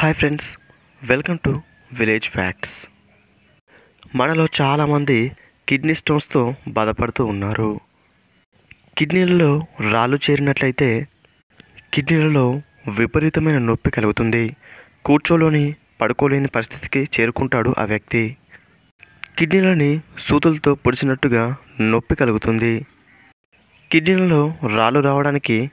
Hi friends welcome to village facts మనలో చాలామంది kidney స్టోన్స్తో బాధపడుతూ ఉన్నారు. కిడ్నీలలో రాళ్ళు చేరినట్లయితే కిడ్నీలలో విపరీతమైన నొప్పి కలుగుతుంది. కూర్చోలోని పడుకోలేని పరిస్థితికి చేరుకుంటాడు ఆ వ్యక్తి. కిడ్నీలని సూతులతో పొడిచినట్టుగా నొప్పి కలుగుతుంది. కిడ్నీలలో రాళ్ళు రావడానికి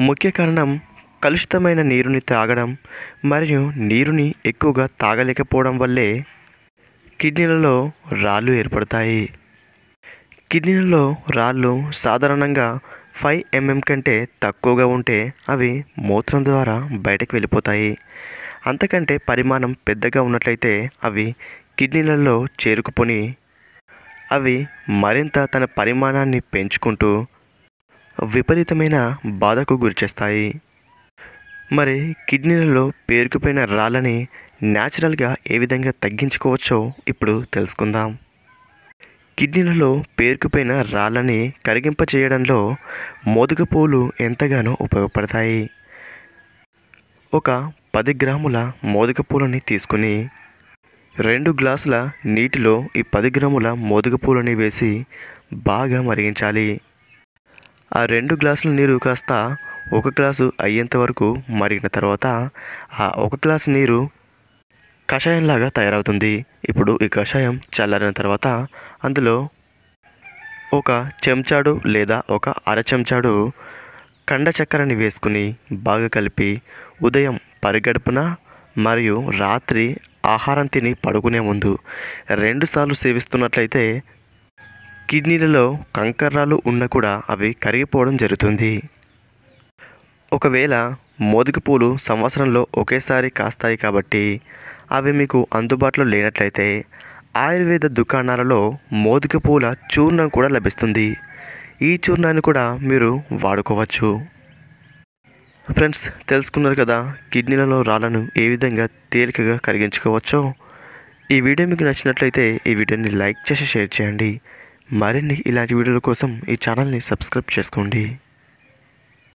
ముఖ్య కారణం కలుషితమైన నీరుని తాగడం మరియు నీరుని ఎక్కువగా తాగలేకపోవడం వల్లే కిడ్నీలలో రాళ్ళు ఏర్పడతాయి. కిడ్నీలలో రాళ్ళు సాధారణంగా ఫైవ్ ఎంఎం కంటే తక్కువగా ఉంటే అవి మూత్రం ద్వారా బయటకు వెళ్ళిపోతాయి. అంతకంటే పరిమాణం పెద్దగా ఉన్నట్లయితే అవి కిడ్నీలలో చేరుకుపోని అవి మరింత తన పరిమాణాన్ని పెంచుకుంటూ విపరీతమైన బాధకు గురిచేస్తాయి. మరి కిడ్నీలలో పేరుకుపోయిన రాళ్ళని న్యాచురల్గా ఏ విధంగా తగ్గించుకోవచ్చో ఇప్పుడు తెలుసుకుందాం. కిడ్నీలలో పేరుకుపోయిన రాళ్ళని కరిగింపచేయడంలో మోదుగ పూలు ఎంతగానో ఉపయోగపడతాయి. ఒక పది గ్రాముల మోదుగ పూలని తీసుకుని రెండు గ్లాసుల నీటిలో ఈ పది గ్రాముల మోదుగ పూలని వేసి బాగా మరిగించాలి. ఆ రెండు గ్లాసుల నీరు కాస్త ఒక గ్లాసు అయ్యేంత వరకు మరిగిన తర్వాత ఆ ఒక గ్లాసు నీరు కషాయంలాగా తయారవుతుంది. ఇప్పుడు ఈ కషాయం చల్లారిన తర్వాత అందులో ఒక చెంచాడు లేదా ఒక అర చెంచాడు కండ చక్కెరని వేసుకుని బాగా కలిపి ఉదయం పరిగడుపున మరియు రాత్రి ఆహారం తిని పడుకునే ముందు రెండుసార్లు సేవిస్తున్నట్లయితే కిడ్నీలలో కంకర్రాలు ఉన్నా కూడా అవి కరిగిపోవడం జరుగుతుంది. ఒకవేళ మోదుగ పూలు సంవత్సరంలో ఒకేసారి కాస్తాయి కాబట్టి అవి మీకు అందుబాటులో లేనట్లయితే ఆయుర్వేద దుకాణాలలో మోదుగ పూల చూర్ణం కూడా లభిస్తుంది. ఈ చూర్ణాన్ని కూడా మీరు వాడుకోవచ్చు. ఫ్రెండ్స్ తెలుసుకున్నారు కదా కిడ్నీలలో రాళ్ళను ఏ విధంగా తేలికగా కరిగించుకోవచ్చో? ఈ వీడియో మీకు నచ్చినట్లయితే ఈ వీడియోని లైక్ చేసి షేర్ చేయండి. మరిన్ని ఇలాంటి వీడియోల కోసం ఈ ఛానల్ని సబ్స్క్రైబ్ చేసుకోండి.